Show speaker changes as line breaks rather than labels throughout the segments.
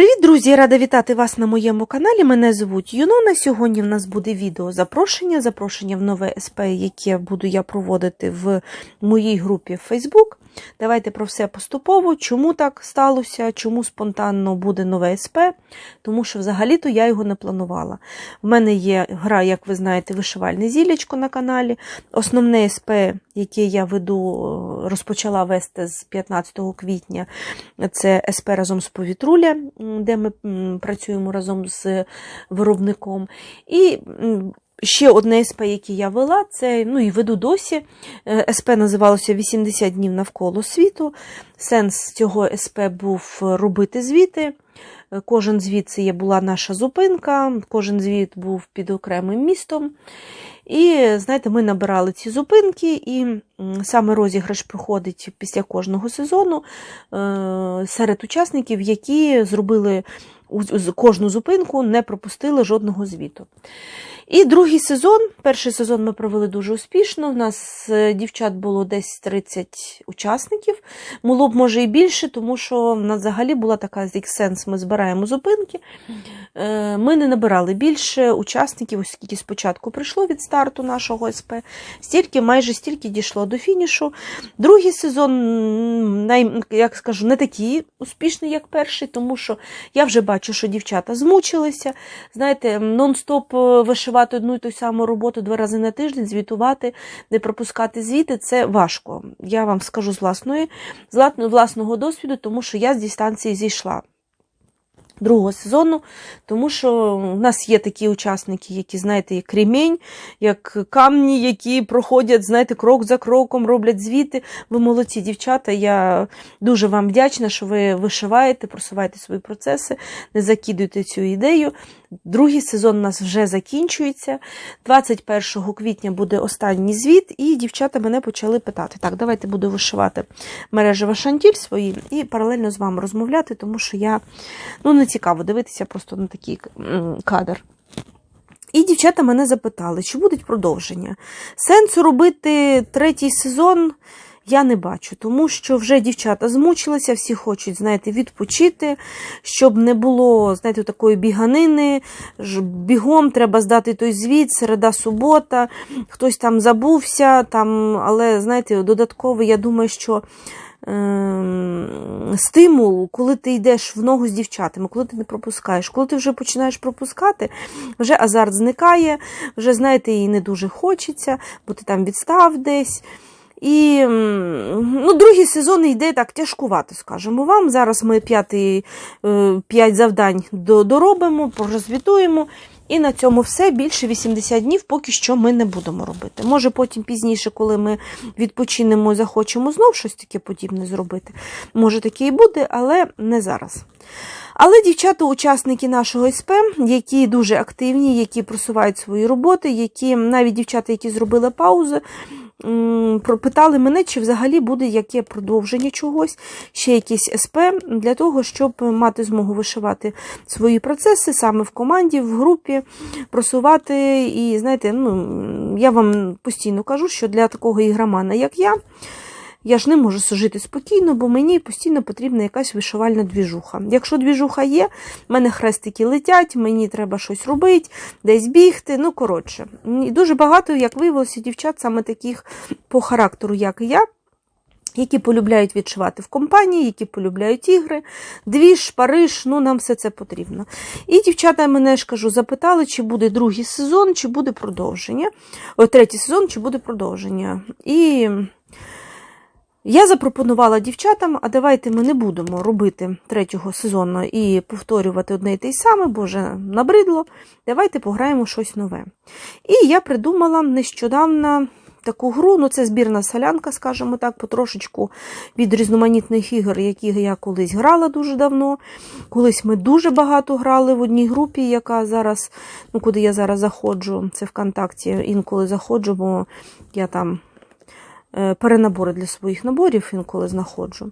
Привіт, друзі! Рада вітати вас на моєму каналі. Мене звуть Юнона. Сьогодні в нас буде відео запрошення, запрошення в нове СП, яке буду я проводити в моїй групі в Facebook. Давайте про все поступово. Чому так сталося? Чому спонтанно буде нове СП? Тому що взагалі-то я його не планувала. В мене є гра, як ви знаєте, вишивальне зілячко на каналі. Основне СП, яке я веду, розпочала вести з 15 квітня. Це СП разом з повітруля, де ми працюємо разом з виробником. І ще одне СП, яке я вела, це ну і веду досі. Е, СП називалося 80 днів навколо світу. Сенс цього СП був робити звіти. Е, Кожен звіт це була наша зупинка, кожен звіт був під окремим містом. І знаєте, ми набирали ці зупинки, і саме розіграш проходить після кожного сезону е, серед учасників, які зробили кожну зупинку, не пропустили жодного звіту. І другий сезон. Перший сезон ми провели дуже успішно. У нас е, дівчат було десь 30 учасників. Було б може і більше, тому що в нас взагалі була така як сенс. Ми збираємо зупинки. Е, Ми не набирали більше учасників, оскільки спочатку прийшло від старту нашого СП, стільки, майже стільки дійшло до фінішу. Другий сезон, як скажу, не такий успішний, як перший, тому що я вже бачу, що дівчата змучилися. Знаєте, нон-стоп е, вишивати одну і ту саму роботу два рази на тиждень, звітувати, не пропускати звіти це важко. Я вам скажу з власної, з власного досвіду, тому що я з дистанції зійшла. Другого сезону, тому що в нас є такі учасники, які, знаєте, як кремінь, як камні, які проходять, знаєте, крок за кроком, роблять звіти. Ви молодці, дівчата. Я дуже вам вдячна, що ви вишиваєте, просуваєте свої процеси, не закидуєте цю ідею. Другий сезон у нас вже закінчується. 21 квітня буде останній звіт, і дівчата мене почали питати: так, давайте буду вишивати мережево шантіль свої і паралельно з вами розмовляти, тому що я ну, не цікаво дивитися просто на такий кадр. І дівчата мене запитали, чи буде продовження. Сенсу робити третій сезон я не бачу, тому що вже дівчата змучилися, всі хочуть, знаєте, відпочити, щоб не було, знаєте, такої біганини, бігом треба здати той звіт, середа, субота, хтось там забувся, там, але, знаєте, додатково, я думаю, що стимул, коли ти йдеш в ногу з дівчатами, коли ти не пропускаєш, коли ти вже починаєш пропускати, вже азарт зникає, вже, знаєте, і не дуже хочеться, бо ти там відстав десь. І ну, другий сезон йде так тяжкувато, скажімо вам. Зараз ми п'ятий, е, п'ять завдань доробимо, порозвітуємо. І на цьому все. Більше 80 днів поки що ми не будемо робити. Може, потім пізніше, коли ми відпочинемо, захочемо знов щось таке подібне зробити. Може, таке і буде, але не зараз. Але дівчата, учасники нашого СП, які дуже активні, які просувають свої роботи, які навіть дівчата, які зробили паузу, м, пропитали мене, чи взагалі буде яке продовження чогось, ще якісь СП, для того, щоб мати змогу вишивати свої процеси саме в команді, в групі, просувати. І знаєте, ну, я вам постійно кажу, що для такого ігромана, як я, я ж не можу жити спокійно, бо мені постійно потрібна якась вишивальна двіжуха. Якщо двіжуха є, в мене хрестики летять, мені треба щось робити, десь бігти. Ну, коротше, І дуже багато, як виявилося, дівчат саме таких по характеру, як і я. Які полюбляють відшивати в компанії, які полюбляють ігри, двіж, Париж, ну нам все це потрібно. І дівчата мене ж кажу, запитали, чи буде другий сезон, чи буде продовження. О, третій сезон, чи буде продовження. І я запропонувала дівчатам, а давайте ми не будемо робити третього сезону і повторювати одне і те й саме, бо вже набридло. Давайте пограємо щось нове. І я придумала нещодавно таку гру, ну це збірна солянка, скажімо так, потрошечку від різноманітних ігор, які я колись грала дуже давно. Колись ми дуже багато грали в одній групі, яка зараз, ну куди я зараз заходжу, це ВКонтакті, інколи заходжу, бо я там перенабори для своїх наборів інколи знаходжу.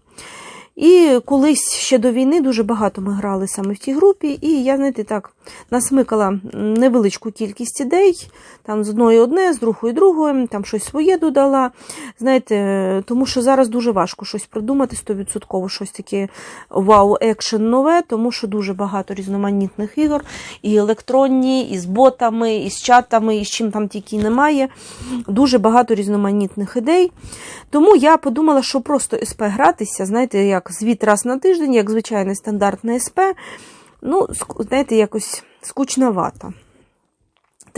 І колись ще до війни дуже багато ми грали саме в тій групі, і я, знаєте, так насмикала невеличку кількість ідей, там з одної одне, з другої другої, там щось своє додала. Знаєте, тому що зараз дуже важко щось придумати, 100% щось таке вау-екшен нове, тому що дуже багато різноманітних ігор, і електронні, і з ботами, і з чатами, і з чим там тільки немає. Дуже багато різноманітних ідей. Тому я подумала, що просто СП гратися, знаєте, як звіт раз на тиждень, як звичайний стандартний СП, ну, знаєте, якось скучновато.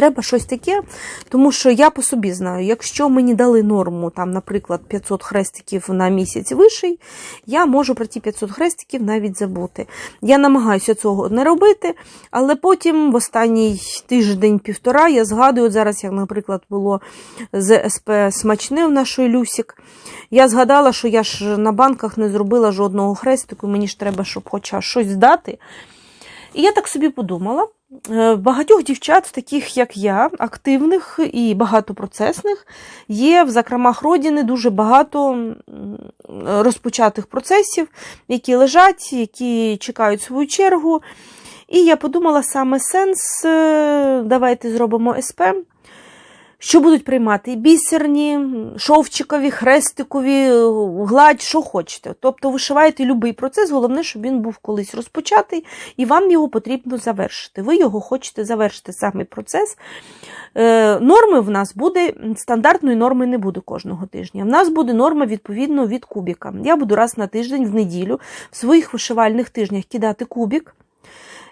Треба щось таке, тому що я по собі знаю, якщо мені дали норму, там, наприклад, 500 хрестиків на місяць вищий, я можу про ті 500 хрестиків навіть забути. Я намагаюся цього не робити, але потім в останній тиждень-півтора я згадую, зараз, як, наприклад, було з СП смачне в нашої Люсік, я згадала, що я ж на банках не зробила жодного хрестику, мені ж треба, щоб хоча щось здати. І я так собі подумала. Е, Багатьох дівчат, таких як я, активних і багатопроцесних, є в закромах родини дуже багато розпочатих процесів, які лежать, які чекають свою чергу. І я подумала саме сенс, е, давайте зробимо СП, що будуть приймати бісерні, шовчикові, хрестикові, гладь, що хочете. Тобто вишиваєте будь-який процес, головне, щоб він був колись розпочатий, і вам його потрібно завершити. Ви його хочете завершити саме процес. Е, Норми в нас буде, стандартної норми не буде кожного тижня. В нас буде норма відповідно від кубіка. Я буду раз на тиждень в неділю в своїх вишивальних тижнях кидати кубік.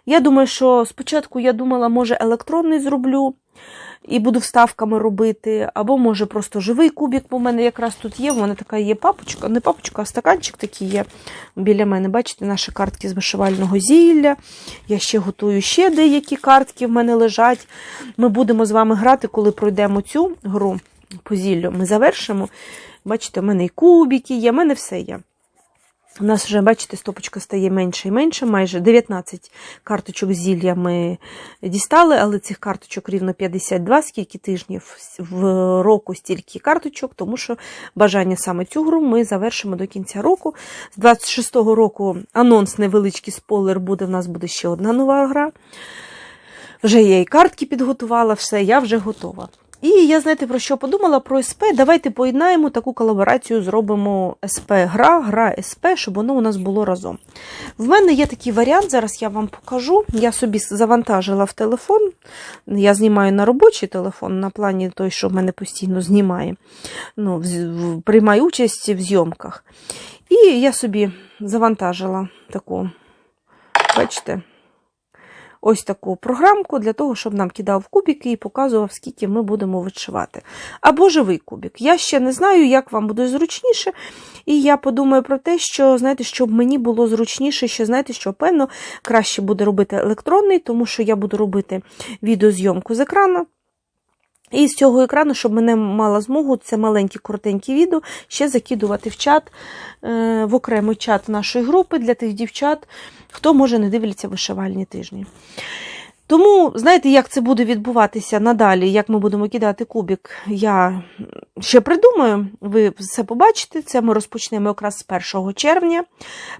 Я думаю, що спочатку я думала, може, електронний зроблю і буду вставками робити, або може просто живий кубик, бо в мене якраз тут є. В мене така є папочка, не папочка, а стаканчик такий є біля мене. Бачите, наші картки з вишивального зілля. Я ще готую ще деякі картки в мене лежать. Ми будемо з вами грати, коли пройдемо цю гру по зіллю. Ми завершимо. Бачите, в мене і кубики є, в мене все є. У нас вже, бачите, стопочка стає менше і менше. Майже 19 карточок зілля ми дістали, але цих карточок рівно 52, скільки тижнів в року стільки карточок, тому що бажання саме цю гру ми завершимо до кінця року. З 26-го року анонс невеличкий спойлер буде. В нас буде ще одна нова гра. Вже я і картки підготувала, все, я вже готова. І я, знаєте, про що подумала? Про СП. Давайте поєднаємо таку колаборацію, зробимо СП-гра, гра СП, щоб воно у нас було разом. В мене є такий варіант, зараз я вам покажу. Я собі завантажила в телефон. Я знімаю на робочий телефон, на плані той, що в мене постійно знімає. Ну, приймаю участь в зйомках. І я собі завантажила таку, бачите, ось таку програмку для того, щоб нам кидав кубики і показував, скільки ми будемо вишивати. Або живий кубик. Я ще не знаю, як вам буде зручніше. І я подумаю про те, що, знаєте, щоб мені було зручніше, що, знаєте, що певно краще буде робити електронний, тому що я буду робити відеозйомку з екрану. І з цього екрану, щоб мене мала змогу, це маленькі коротенькі відео, ще закидувати в чат, е, в окремий чат нашої групи для тих дівчат, хто може не дивляться вишивальні тижні. Тому, знаєте, як це буде відбуватися надалі, як ми будемо кидати кубик, я ще придумаю. Ви все побачите. Це ми розпочнемо якраз з 1 червня.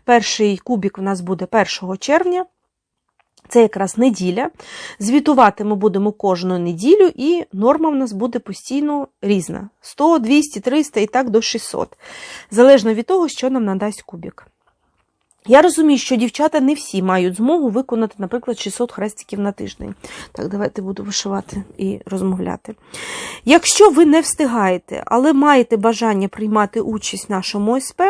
Перший кубик у нас буде 1 червня. Це якраз неділя. Звітувати ми будемо кожну неділю, і норма в нас буде постійно різна: 100, 200, 300 і так до 600. Залежно від того, що нам надасть кубик. Я розумію, що дівчата не всі мають змогу виконати, наприклад, 600 хрестиків на тиждень. Так, давайте буду вишивати і розмовляти. Якщо ви не встигаєте, але маєте бажання приймати участь в нашому СП,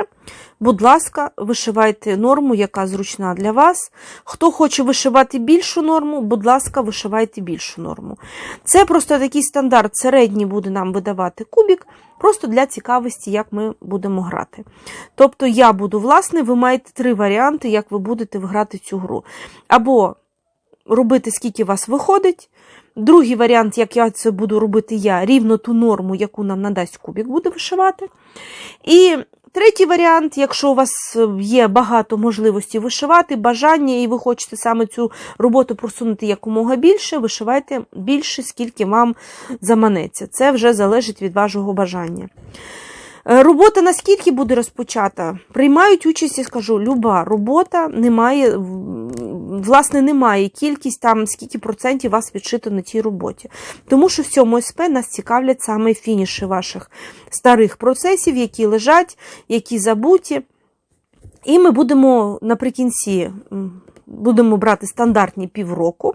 будь ласка, вишивайте норму, яка зручна для вас. Хто хоче вишивати більшу норму, будь ласка, вишивайте більшу норму. Це просто такий стандарт, середній буде нам видавати кубик, просто для цікавості, як ми будемо грати. Тобто я буду власне, ви маєте три варіанти, як ви будете грати цю гру. Або робити, скільки вас виходить. Другий варіант, як я це буду робити я, рівно ту норму, яку нам надасть кубик, буде вишивати. І третій варіант, якщо у вас є багато можливостей вишивати, бажання, і ви хочете саме цю роботу просунути якомога більше, вишивайте більше, скільки вам заманеться. Це вже залежить від вашого бажання. Е, Робота наскільки буде розпочата? Приймають участь, я скажу, люба робота, немає, м, власне, немає кількість там, скільки процентів вас відшито на тій роботі. Тому що в цьому СП нас цікавлять саме фініші ваших старих процесів, які лежать, які забуті. І ми будемо наприкінці будемо брати стандартні півроку.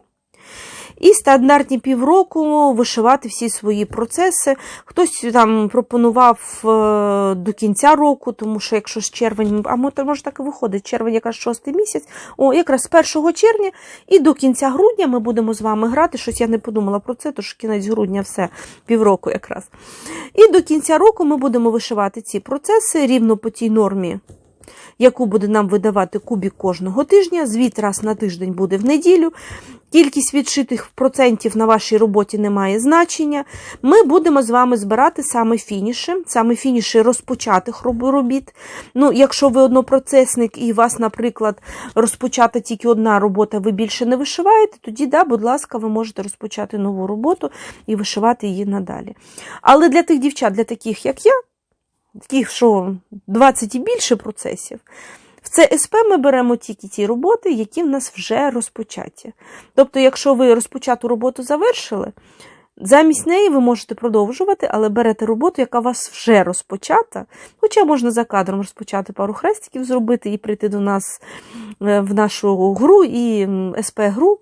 І стандартні півроку вишивати всі свої процеси. Хтось там пропонував е, до кінця року, тому що якщо з червень, а мо- може так і виходить, червень якраз шостий місяць, о, якраз 1 червня і до кінця грудня ми будемо з вами грати. Щось я не подумала про це, тож кінець грудня все, півроку якраз. І до кінця року ми будемо вишивати ці процеси рівно по тій нормі яку буде нам видавати кубік кожного тижня. Звіт раз на тиждень буде в неділю. Кількість відшитих процентів на вашій роботі не має значення. Ми будемо з вами збирати саме фініші, саме фініші розпочатих робіт. Ну, якщо ви однопроцесник і у вас, наприклад, розпочата тільки одна робота, ви більше не вишиваєте, тоді, да, будь ласка, ви можете розпочати нову роботу і вишивати її надалі. Але для тих дівчат, для таких, як я, таких, що 20 і більше процесів, в це СП ми беремо тільки ті роботи, які в нас вже розпочаті. Тобто, якщо ви розпочату роботу завершили, замість неї ви можете продовжувати, але берете роботу, яка у вас вже розпочата. Хоча можна за кадром розпочати пару хрестиків зробити і прийти до нас е, в нашу гру і СП-гру.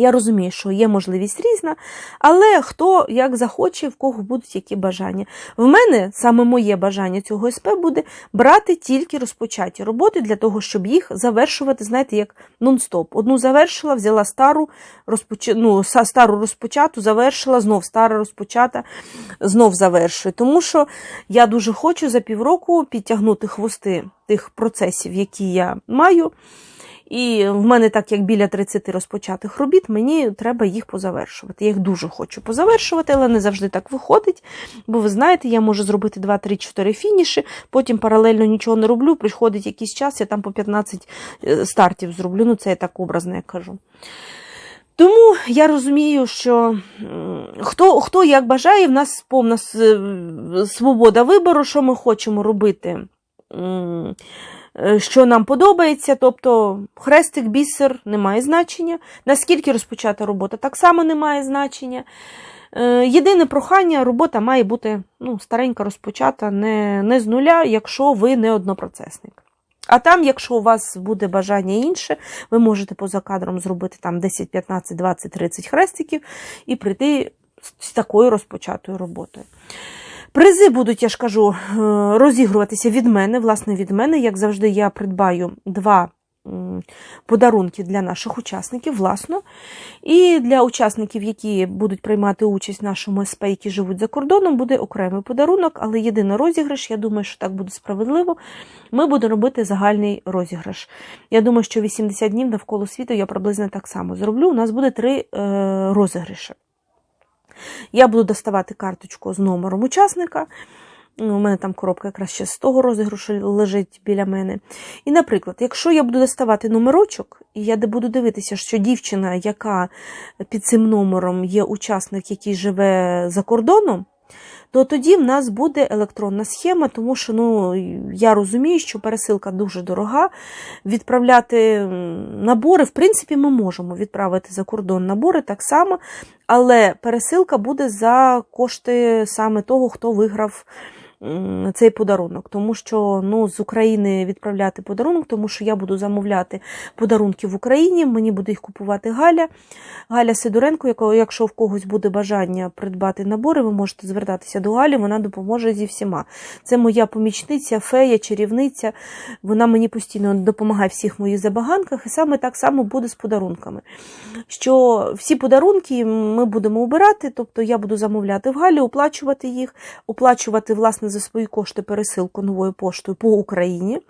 Я розумію, що є можливість різна, але хто як захоче, в кого будуть які бажання. В мене саме моє бажання цього СП буде брати тільки розпочаті роботи для того, щоб їх завершувати, знаєте, як нон-стоп. Одну завершила, взяла стару, розпоч... ну, стару розпочату, завершила, знов стара розпочата, знов завершую. Тому що я дуже хочу за півроку підтягнути хвости тих процесів, які я маю. І в мене, так як біля 30 розпочатих робіт, мені треба їх позавершувати. Я їх дуже хочу позавершувати, але не завжди так виходить. Бо ви знаєте, я можу зробити 2, 3, 4 фініші, потім паралельно нічого не роблю. Приходить якийсь час, я там по 15 е, стартів зроблю. Ну, це я так образно я кажу. Тому я розумію, що хто, хто як бажає, в нас повна свобода вибору, що ми хочемо робити. Е, Що нам подобається, тобто хрестик, бісер не має значення. Наскільки розпочата робота, так само не має значення. Е, Єдине прохання, робота має бути ну, старенька розпочата, не, не з нуля, якщо ви не однопроцесник. А там, якщо у вас буде бажання інше, ви можете поза кадром зробити там 10, 15, 20, 30 хрестиків і прийти з такою розпочатою роботою. Призи будуть, я ж кажу, е, розігруватися від мене, власне, від мене. Як завжди, я придбаю два подарунки для наших учасників, власно. І для учасників, які будуть приймати участь в нашому СП, які живуть за кордоном, буде окремий подарунок, але єдиний розіграш, я думаю, що так буде справедливо. Ми будемо робити загальний розіграш. Я думаю, що 80 днів навколо світу я приблизно так само зроблю. У нас буде три е, розіграші. Я буду доставати карточку з номером учасника. Ну, У мене там коробка якраз ще з того розіграшу лежить біля мене. І, наприклад, якщо я буду доставати номерочок, і я буду дивитися, що дівчина, яка під цим номером є учасник, який живе за кордоном, то тоді в нас буде електронна схема, тому що ну, я розумію, що пересилка дуже дорога. Відправляти набори, в принципі, ми можемо відправити за кордон набори так само, але пересилка буде за кошти саме того, хто виграв цей подарунок. Тому що ну, з України відправляти подарунок, тому що я буду замовляти подарунки в Україні, мені буде їх купувати Галя. Галя Сидоренко, якщо в когось буде бажання придбати набори, ви можете звертатися до Галі, вона допоможе зі всіма. Це моя помічниця, фея, чарівниця. Вона мені постійно допомагає в всіх моїх забаганках, і саме так само буде з подарунками. Що всі подарунки ми будемо обирати, тобто я буду замовляти в Галі, оплачувати їх, оплачувати власне за свої кошти пересилку новою поштою по Україні.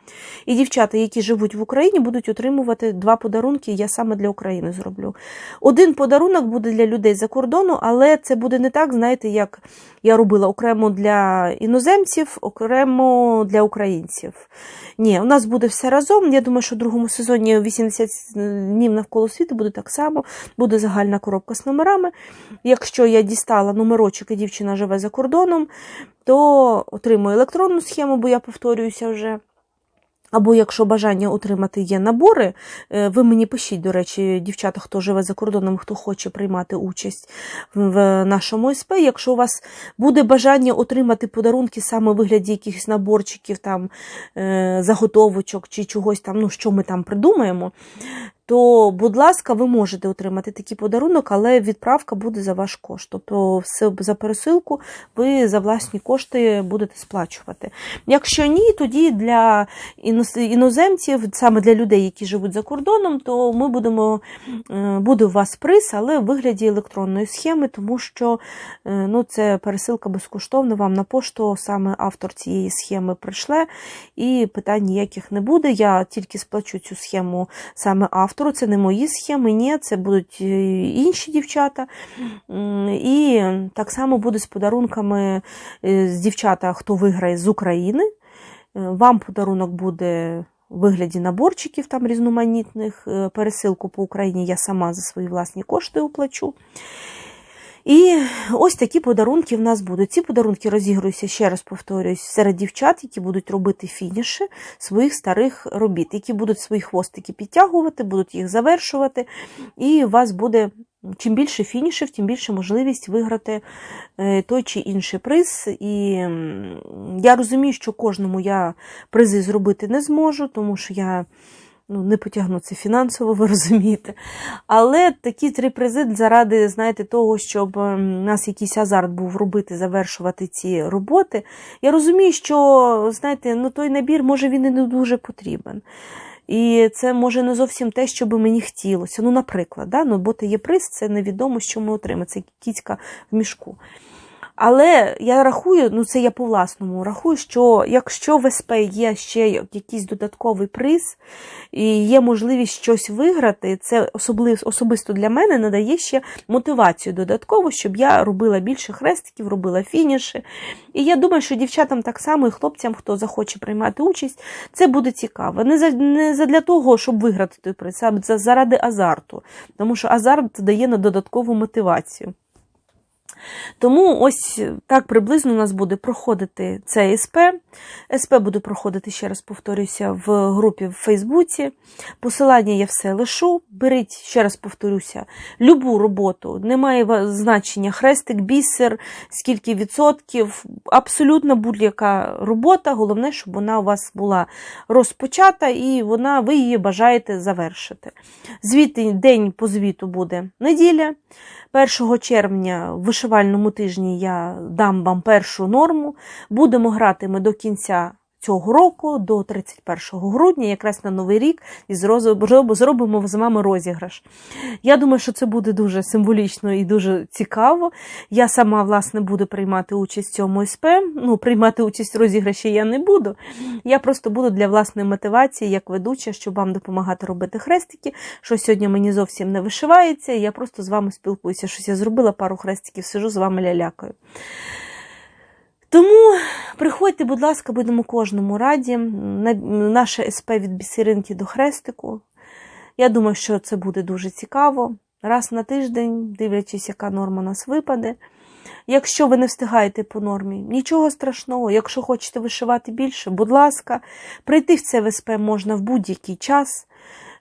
І дівчата, які живуть в Україні, будуть отримувати два подарунки. Я саме для України зроблю. Один подарунок буде для людей за кордону, але це буде не так, знаєте, як я робила окремо для іноземців, окремо для українців. Ні, у нас буде все разом. Я думаю, що в другому сезоні 80 днів навколо світу буде так само. Буде загальна коробка з номерами. Якщо я дістала номерочок і дівчина живе за кордоном, то отримую електронну схему, бо я повторююся вже. Або якщо бажання отримати є набори, е, ви мені пишіть, до речі, дівчата, хто живе за кордоном, хто хоче приймати участь в нашому СП. Якщо у вас буде бажання отримати подарунки саме у вигляді якихось наборчиків, там, е, заготовочок чи чогось там, ну, що ми там придумаємо, то, будь ласка, ви можете отримати такий подарунок, але відправка буде за ваш кошт. Тобто все за пересилку ви за власні кошти будете сплачувати. Якщо ні, тоді для іноземців, саме для людей, які живуть за кордоном, то ми будемо, е, буде у вас приз, але в вигляді електронної схеми, тому що е, ну, це пересилка безкоштовна вам на пошту, саме автор цієї схеми прийшле, і питань ніяких не буде. Я тільки сплачу цю схему саме автору автору, це не мої схеми, ні, це будуть е, інші дівчата. І так само буде з подарунками е, з дівчата, хто виграє з України. Е, вам подарунок буде. У вигляді наборчиків там різноманітних пересилку по Україні я сама за свої власні кошти оплачу. І ось такі подарунки в нас будуть. Ці подарунки розігруються, ще раз повторююсь, серед дівчат, які будуть робити фініші своїх старих робіт, які будуть свої хвостики підтягувати, будуть їх завершувати. І у вас буде чим більше фінішів, тим більше можливість виграти е, той чи інший приз. І я розумію, що кожному я призи зробити не зможу, тому що я ну, не потягну це фінансово, ви розумієте. Але такі три призи заради, знаєте, того, щоб у ем, нас якийсь азарт був робити, завершувати ці роботи. Я розумію, що, знаєте, ну той набір, може, він і не дуже потрібен. І це може не зовсім те, що би мені хотілося. Ну, наприклад, да? ну, бо є приз, це невідомо, що ми отримаємо. Це кіцька в мішку. Але я рахую, ну це я по власному рахую, що якщо в СП є ще якийсь додатковий приз і є можливість щось виграти, це особисто для мене надає ще мотивацію додатково, щоб я робила більше хрестиків, робила фініші. І я думаю, що дівчатам так само і хлопцям, хто захоче приймати участь, це буде цікаво. Не за, не за для того, щоб виграти той приз, а заради азарту, тому що азарт дає на додаткову мотивацію. Тому ось так приблизно у нас буде проходити цей СП. СП буде проходити, ще раз повторюся, в групі в Фейсбуці. Посилання я все лишу. Беріть, ще раз повторюся, любу роботу, немає значення хрестик, бісер, скільки відсотків, абсолютно будь-яка робота. Головне, щоб вона у вас була розпочата і вона, ви її бажаєте завершити. Звіти, день по звіту буде неділя. 1 червня в вишивальному тижні я дам вам першу норму. Будемо грати ми до кінця цього року, до 31 грудня, якраз на Новий рік, і зробимо з вами розіграш. Я думаю, що це буде дуже символічно і дуже цікаво. Я сама, власне, буду приймати участь в цьому СП. Ну, приймати участь в розіграші я не буду. Я просто буду для власної мотивації, як ведуча, щоб вам допомагати робити хрестики, що сьогодні мені зовсім не вишивається. Я просто з вами спілкуюся. Щось я зробила пару хрестиків, сижу з вами лялякою. Тому приходьте, будь ласка, будемо кожному раді. Наше СП від бісеринки до хрестику. Я думаю, що це буде дуже цікаво. Раз на тиждень, дивлячись, яка норма нас випаде. Якщо ви не встигаєте по нормі, нічого страшного. Якщо хочете вишивати більше, будь ласка, прийти в це ВСП можна в будь-який час.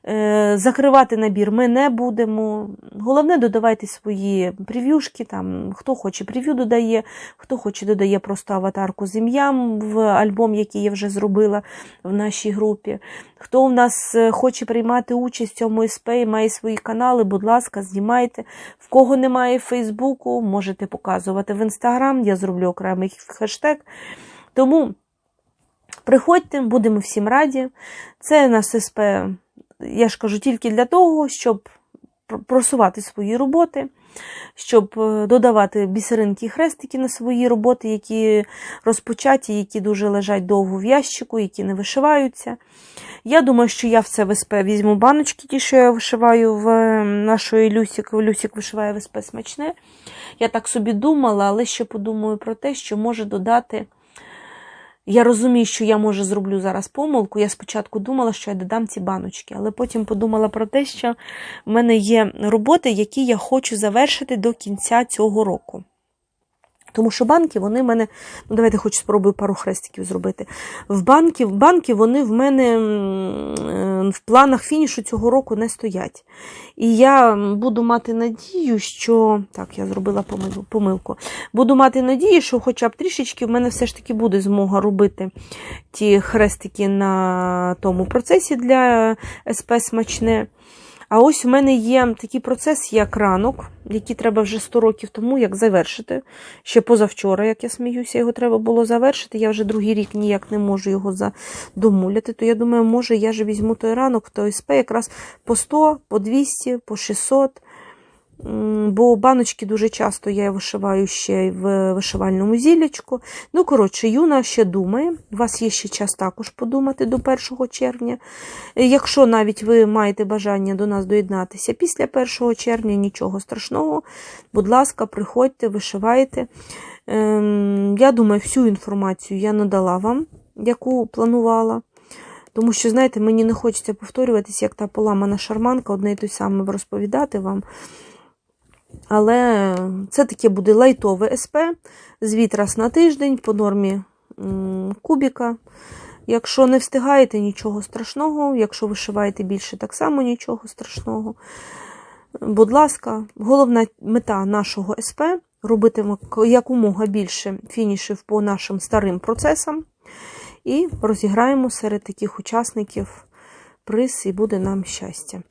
Е, закривати набір ми не будемо. Головне, додавайте свої прев'юшки, там, хто хоче прев'ю додає, хто хоче додає просто аватарку з ім'ям в альбом, який я вже зробила в нашій групі. Хто в нас е, хоче приймати участь в цьому СП має свої канали, будь ласка, знімайте. В кого немає Фейсбуку, можете показувати в Інстаграм, я зроблю окремий хештег. Тому приходьте, будемо всім раді. Це наш СП я ж кажу, тільки для того, щоб просувати свої роботи, щоб е, додавати бісеринки і хрестики на свої роботи, які розпочаті, які дуже лежать довго в ящику, які не вишиваються. Я думаю, що я в це ВСП візьму баночки, ті, що я вишиваю в нашої Люсік. Люсік вишиває ВСП смачне. Я так собі думала, але ще подумаю про те, що може додати. Я розумію, що я може зроблю зараз помилку. Я спочатку думала, що я додам ці баночки, але потім подумала про те, що в мене є роботи, які я хочу завершити до кінця цього року. Тому що банки, вони в мене, ну давайте хоч спробую пару хрестиків зробити. В банки, в банки вони в мене в планах фінішу цього року не стоять. І я буду мати надію, що. Так, я зробила помилку. Буду мати надію, що хоча б трішечки в мене все ж таки буде змога робити ті хрестики на тому процесі для СП смачне. А ось у мене є такий процес, як ранок, який треба вже 100 років тому як завершити. Ще позавчора, як я сміюся, його треба було завершити. Я вже другий рік ніяк не можу його задомуляти. То я думаю, може, я ж візьму той ранок в той СП якраз по 100, по 200, по 600. Бо баночки дуже часто я вишиваю ще в вишивальному зіллячку. Ну, коротше, Юна ще думає. У вас є ще час також подумати до 1 червня. Е, Якщо навіть ви маєте бажання до нас доєднатися після 1 червня, нічого страшного. Будь ласка, приходьте, вишивайте. Ем, Я думаю, всю інформацію я надала вам, яку планувала. Тому що, знаєте, мені не хочеться повторюватися, як та поламана шарманка, одне і той саме розповідати вам. Але це таке буде лайтове СП, звіт раз на тиждень по нормі кубіка. Якщо не встигаєте, нічого страшного. Якщо вишиваєте більше, так само нічого страшного. Будь ласка, головна мета нашого СП робити якомога більше фінішів по нашим старим процесам. І розіграємо серед таких учасників приз, і буде нам щастя.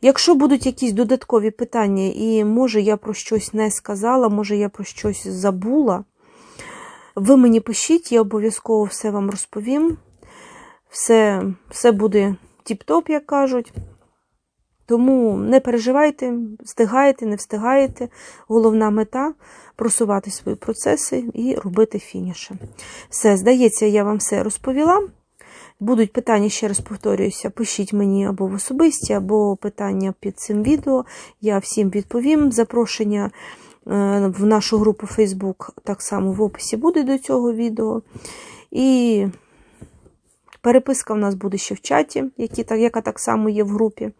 Якщо будуть якісь додаткові питання, і може я про щось не сказала, може я про щось забула, ви мені пишіть, я обов'язково все вам розповім. Все, все буде тіп-топ, як кажуть. Тому не переживайте, встигаєте, не встигаєте. Головна мета просувати свої процеси і робити фініші. Все, здається, я вам все розповіла. Будуть питання, ще раз повторююся, пишіть мені або в особисті, або питання під цим відео. Я всім відповім. Запрошення е, в нашу групу Facebook так само в описі буде до цього відео. І переписка в нас буде ще в чаті, яка так само є в групі.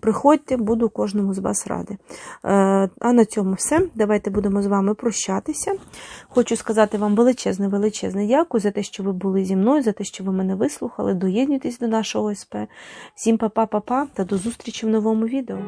Приходьте, буду кожному з вас ради. Е, А на цьому все. Давайте будемо з вами прощатися. Хочу сказати вам величезне, величезне дякую за те, що ви були зі мною, за те, що ви мене вислухали. Доєднуйтесь до нашого СП. Всім па-па-па-па та до зустрічі в новому відео.